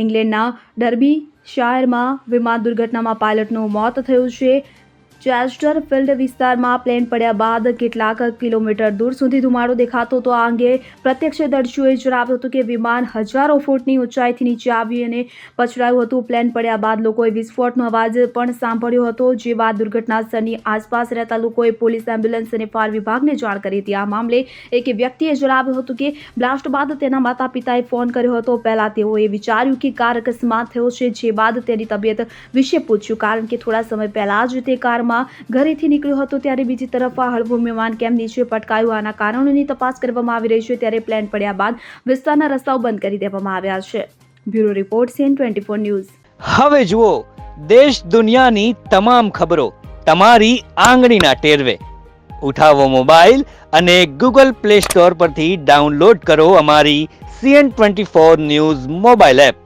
ઇંગ્લેન્ડના ડર્બી શાયરમાં વિમાન દુર્ઘટનામાં પાયલટનું મોત થયું છે. ચેસ્ટર ફિલ્ડ વિસ્તારમાં પ્લેન પડ્યા બાદ કેટલાક કિલોમીટર દૂર સુધી ધુમાડો દેખાતો હતો. આ અંગે પ્રત્યક્ષદર્શીઓએ જણાવ્યું હતું કે વિમાન હજારો ફૂટની ઊંચાઈથી નીચે આવ્યું અને પછડાયું હતું. પ્લેન પડ્યા બાદ લોકોએ વિસ્ફોટનો અવાજ પણ સાંભળ્યો હતો, જે બાદ દુર્ઘટના સ્થળની આસપાસ રહેતા લોકોએ પોલીસ, એમ્બ્યુલન્સ અને ફાયર વિભાગને જાણ કરી હતી. આ મામલે એક વ્યક્તિએ જણાવ્યું હતું કે બ્લાસ્ટ બાદ તેના માતા પિતાએ ફોન કર્યો હતો. પહેલાં તેઓએ વિચાર્યું કે કાર અકસ્માત થયો છે, જે બાદ તેની તબિયત વિશે પૂછ્યું, કારણ કે થોડા સમય પહેલાં જ તે કારમાં ઘરેથી નીકળ્યો હતો ત્યારે બીજી તરફ આ હળવું વિમાન કેમ નીચે પટકાયું? આના કારણોની તપાસ કરવામાં આવી રહી છે. ત્યારે પ્લેન પડ્યા બાદ વિસ્તારના રસ્તાઓ બંધ કરી દેવામાં આવ્યા છે. Bureau report CN twenty four news. હવે જુઓ, દેશ દુનિયાની તમામ ખબરો તમારી આંગળીના ટેરવે. ઉઠાવો મોબાઈલ અને ગૂગલ પ્લે સ્ટોર પરથી ડાઉનલોડ કરો અમારી CN twenty four news mobile app.